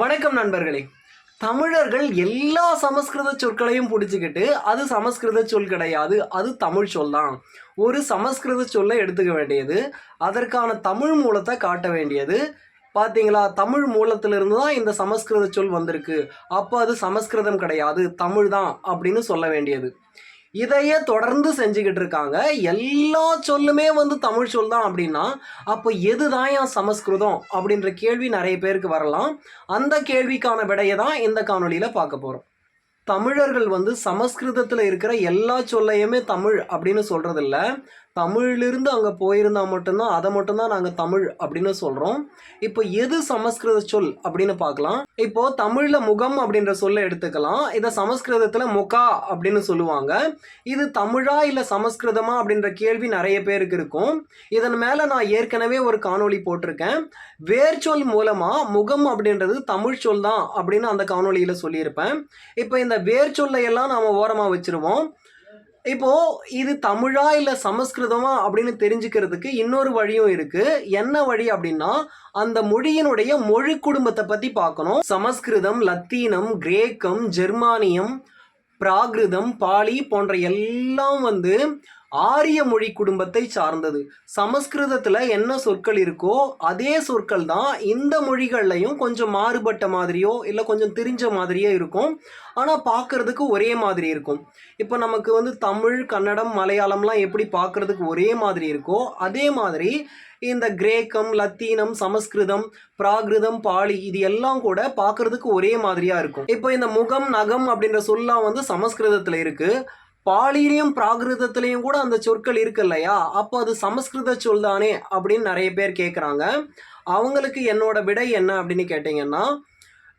வணக்கம் நண்பர்களே. தமிழர்கள் எல்லா சமஸ்கிருத சொற்களையும் பிடிச்சிக்கிட்டு அது சமஸ்கிருத சொல் கிடையாது அது தமிழ் சொல் தான். ஒரு சமஸ்கிருத சொல்லை எடுத்துக்க வேண்டியது அதற்கான தமிழ் மூலத்தை காட்ட வேண்டியது. பார்த்தீங்களா தமிழ் மூலத்திலிருந்து தான் இந்த சமஸ்கிருத சொல் வந்திருக்கு. அப்போ அது சமஸ்கிருதம் கிடையாது தமிழ் தான் அப்படின்னு சொல்ல வேண்டியது. இதையே தொடர்ந்து செஞ்சுக்கிட்டு இருக்காங்க எல்லா சொல்லுமே வந்து தமிழ் சொல் தான் அப்படின்னா அப்போ எதுதான் என் சமஸ்கிருதம் அப்படின்ற கேள்வி நிறைய பேருக்கு வரலாம். அந்த கேள்விக்கான விடையை தான் இந்த காணொலியில் பார்க்க போகிறோம் தமிழர்கள் வந்து சமஸ்கிருதத்தில் இருக்கிற எல்லா சொல்லையுமே தமிழ் அப்படின்னு சொல்கிறதில்ல தமிழிலிருந்து அங்கே போயிருந்தால் மட்டும்தான் அதை மட்டும்தான் நாங்கள் தமிழ் அப்படின்னு சொல்கிறோம் இப்போ எது சமஸ்கிருத சொல் அப்படின்னு பார்க்கலாம். இப்போ தமிழில் முகம் அப்படின்ற சொல்லை எடுத்துக்கலாம். இதை சமஸ்கிருதத்தில் முகா அப்படின்னு சொல்லுவாங்க. இது தமிழா இல்லை சமஸ்கிருதமா அப்படின்ற கேள்வி நிறைய பேருக்கு இருக்கும். இதன் மேலே நான் ஏற்கனவே ஒரு காணொளி போட்டிருக்கேன். வேர்ச்சொல் மூலமாக முகம் அப்படின்றது தமிழ் சொல் தான் அப்படின்னு அந்த காணொளியில் சொல்லியிருப்பேன். இப்போ இந்த வேர்ச்சொல்லை எல்லாம் நாம் ஓரமாக வச்சிருவோம். இப்போ இது தமிழா இல்லை சமஸ்கிருதமா அப்படின்னு தெரிஞ்சுக்கிறதுக்கு இன்னொரு வழியும் இருக்கு. என்ன வழி அப்படின்னா அந்த மொழியினுடைய மொழி குடும்பத்தை பத்தி பார்க்கணும். சமஸ்கிருதம் லத்தீனம் கிரேக்கம் ஜெர்மானியம் பிராகிருதம் பாலி போன்ற எல்லாம் வந்து ஆரிய மொழி குடும்பத்தை சார்ந்தது. சமஸ்கிருதத்தில் என்ன சொற்கள் இருக்கோ அதே சொற்கள் தான் இந்த மொழிகள்லையும் கொஞ்சம் மாறுபட்ட மாதிரியோ இல்லை கொஞ்சம் தெரிஞ்ச மாதிரியோ இருக்கும். ஆனால் பார்க்கறதுக்கு ஒரே மாதிரி இருக்கும். இப்போ நமக்கு வந்து தமிழ் கன்னடம் மலையாளம்லாம் எப்படி பார்க்குறதுக்கு ஒரே மாதிரி இருக்கோ அதே மாதிரி இந்த கிரேக்கம் லத்தீனம் சமஸ்கிருதம் பிராகிருதம் பாலி இது எல்லாம் கூட பார்க்கறதுக்கு ஒரே மாதிரியாக இருக்கும். இப்போ இந்த முகம் நகம் அப்படின்ற சொல்லாம் வந்து சமஸ்கிருதத்தில் இருக்குது பாலியிலையும் பிராகிருதத்திலையும் கூட அந்த சொற்கள் இருக்கு இல்லையா? அப்போ அது சமஸ்கிருத சொல் தானே அப்படின்னு நிறைய பேர் கேட்குறாங்க அவங்களுக்கு என்னோட விடை என்ன அப்படின்னு கேட்டிங்கன்னா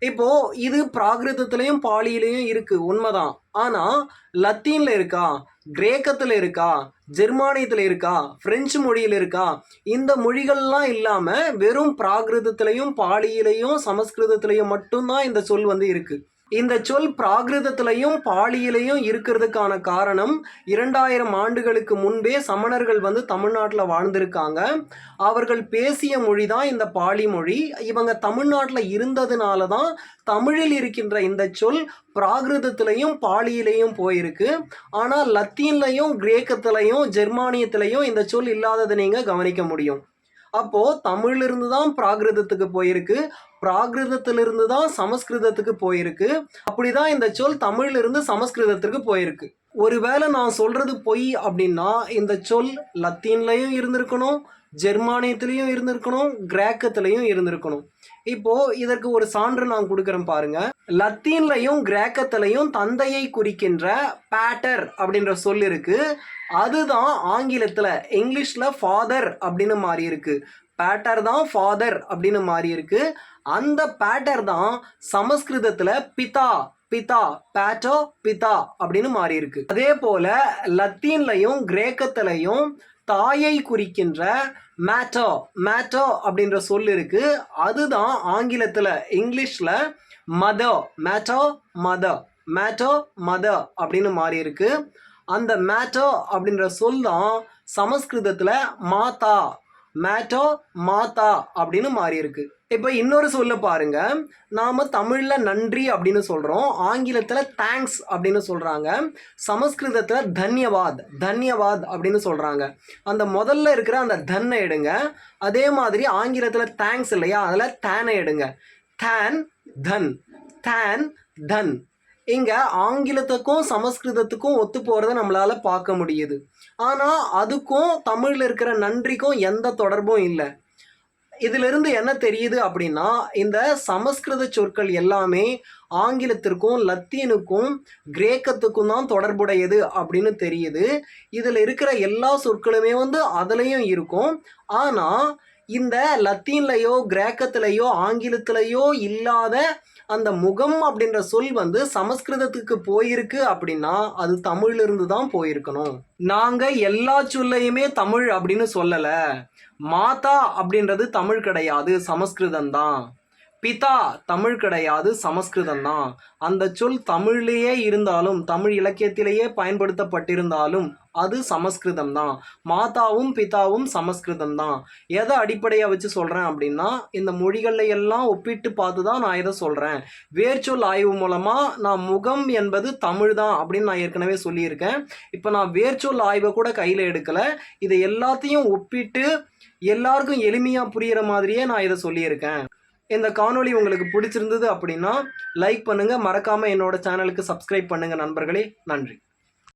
இப்போ இது பிராகிருதத்திலையும் பாலியிலையும் இருக்கு உண்மைதான். ஆனா லத்தீன்ல இருக்கா கிரேக்கத்தில் இருக்கா ஜெர்மானியத்தில் இருக்கா பிரெஞ்சு மொழியில் இருக்கா இந்த மொழிகள்லாம் இல்லாமல் வெறும் பிராகிருதத்திலையும் பாலியிலையும் சமஸ்கிருதத்திலையும் மட்டும்தான் இந்த சொல் வந்து இருக்கு. இந்த சொல் பிராகிருதத்திலையும் பாலியிலையும் இருக்கிறதுக்கான காரணம் இரண்டாயிரம் ஆண்டுகளுக்கு முன்பே சமணர்கள் வந்து தமிழ்நாட்டில் வாழ்ந்திருக்காங்க. அவர்கள் பேசிய மொழி தான் இந்த பாலி மொழி. இவங்க தமிழ்நாட்டில் இருந்ததுனால தான் தமிழில் இருக்கின்ற இந்த சொல் பிராகிருதத்திலையும் பாலியிலையும் போயிருக்கு. ஆனால் லத்தீன்லையும் கிரேக்கத்திலையும் ஜெர்மானியத்திலையும் இந்த சொல் இல்லாததை நீங்கள் கவனிக்க முடியும். அப்போது தமிழிலிருந்து தான் பிராகிருதத்துக்கு போயிருக்கு. பிராகிருதத்திலிருந்து தான் சமஸ்கிருதத்துக்கு போயிருக்கு. அப்படிதான் இந்த சொல் தமிழிலிருந்து சமஸ்கிருதத்திற்கு போயிருக்கு. ஒருவேளை நான் சொல்கிறது பொய் அப்படின்னா இந்த சொல் லத்தீன்லையும் இருந்திருக்கணும் ஜெர்மானியத்திலையும் இருந்திருக்கணும் கிரேக்கத்திலையும் இருந்திருக்கணும். இப்போ இதற்கு ஒரு சான்று நான் கொடுக்குறேன் பாருங்க. லத்தீன்லையும் கிரேக்கத்திலையும் தந்தையை குறிக்கின்ற பேட்டர் அப்படின்ற சொல் இருக்கு. அதுதான் ஆங்கிலத்தில் இங்கிலீஷில் ஃபாதர் அப்படின்னு மாறி இருக்கு. பேட்டர் தான் ஃபாதர் அப்படின்னு மாறி இருக்கு. அந்த பேட்டர் தான் சமஸ்கிருதத்தில் பிதா பிதா பேட்டோ பிதா அப்படின்னு மாறி இருக்கு. அதே போல லத்தீன்லையும் கிரேக்கத்திலையும் தாயை குறிக்கின்ற மேட்டோ மேட்டோ அப்படின்ற சொல் இருக்கு. அதுதான் ஆங்கிலத்தில் இங்கிலீஷில் மதோ மேட்டோ மத மேட்டோ மத அப்படின்னு மாறி இருக்கு. அந்த மேட்டோ அப்படின்ற சொல் தான் சமஸ்கிருதத்தில் மாதா மேட்டோ மாதா அப்படின்னு மாறியிருக்கு. இப்போ இன்னொரு சொல்ல பாருங்க. நாம் தமிழில் நன்றி அப்படின்னு சொல்கிறோம் ஆங்கிலத்தில் தேங்க்ஸ் அப்படின்னு சொல்கிறாங்க சமஸ்கிருதத்தில் தன்யவாத் தன்யவாத் அப்படின்னு சொல்கிறாங்க அந்த முதல்ல இருக்கிற அந்த தன்னை எடுங்க. அதே மாதிரி ஆங்கிலத்தில் தேங்க்ஸ் இல்லையா? அதில் தேனை எடுங்க. தேன் தன். தேன் தன். இங்கே ஆங்கிலத்துக்கும் சமஸ்கிருதத்துக்கும் ஒத்து போகிறத நம்மளால் பார்க்க முடியுது. ஆனால் அதுக்கும் தமிழில் இருக்கிற நன்றிக்கும் எந்த தொடர்பும் இல்லை. இதிலிருந்து என்ன தெரியுது அப்படின்னா இந்த சமஸ்கிருத சொற்கள் எல்லாமே ஆங்கிலத்திற்கும் லத்தீனுக்கும் கிரேக்கத்துக்கும் தான் தொடர்புடையது அப்படின்னு தெரியுது. இதில் இருக்கிற எல்லா சொற்களுமே வந்து அதுலேயும் இருக்கும். ஆனால் இந்த லத்தீன்லையோ கிரேக்கத்திலேயோ ஆங்கிலத்திலையோ இல்லாத அந்த முகம் அப்படின்ற சொல் வந்து சமஸ்கிருதத்துக்கு போயிருக்கு அப்படின்னா அது தமிழிலிருந்து தான் போயிருக்கணும். நாங்கள் எல்லா சொல்லையுமே தமிழ் அப்படின்னு சொல்லலை. மாதா அப்படின்றது தமிழ் கிடையாது சமஸ்கிருதம் தான் பிதா தமிழ் கிடையாது சமஸ்கிருதம் தான். அந்த சொல் தமிழ்லேயே இருந்தாலும் தமிழ் இலக்கியத்திலேயே பயன்படுத்தப்பட்டிருந்தாலும் அது சமஸ்கிருதம் தான். மாதாவும் பிதாவும் சமஸ்கிருதம் தான். எதை அடிப்படையாக வச்சு சொல்கிறேன் அப்படின்னா இந்த மொழிகளை எல்லாம் ஒப்பிட்டு பார்த்து தான் நான் இதை சொல்கிறேன் வேர்ச்சொல் ஆய்வு மூலமாக நான் முகம் என்பது தமிழ் தான் அப்படின்னு நான் ஏற்கனவே சொல்லியிருக்கேன். இப்போ நான் வேர்ச்சொல் ஆய்வை கூட கையில் எடுக்கலை. இதை எல்லாத்தையும் ஒப்பிட்டு எல்லாருக்கும் எளிமையாக புரிகிற மாதிரியே நான் இதை சொல்லியிருக்கேன். இந்த காணொளி உங்களுக்கு பிடிச்சிருந்தது அப்படின்னா லைக் பண்ணுங்கள் மறக்காமல் என்னோட சேனலுக்கு சப்ஸ்கிரைப் பண்ணுங்கள் நண்பர்களே. நன்றி.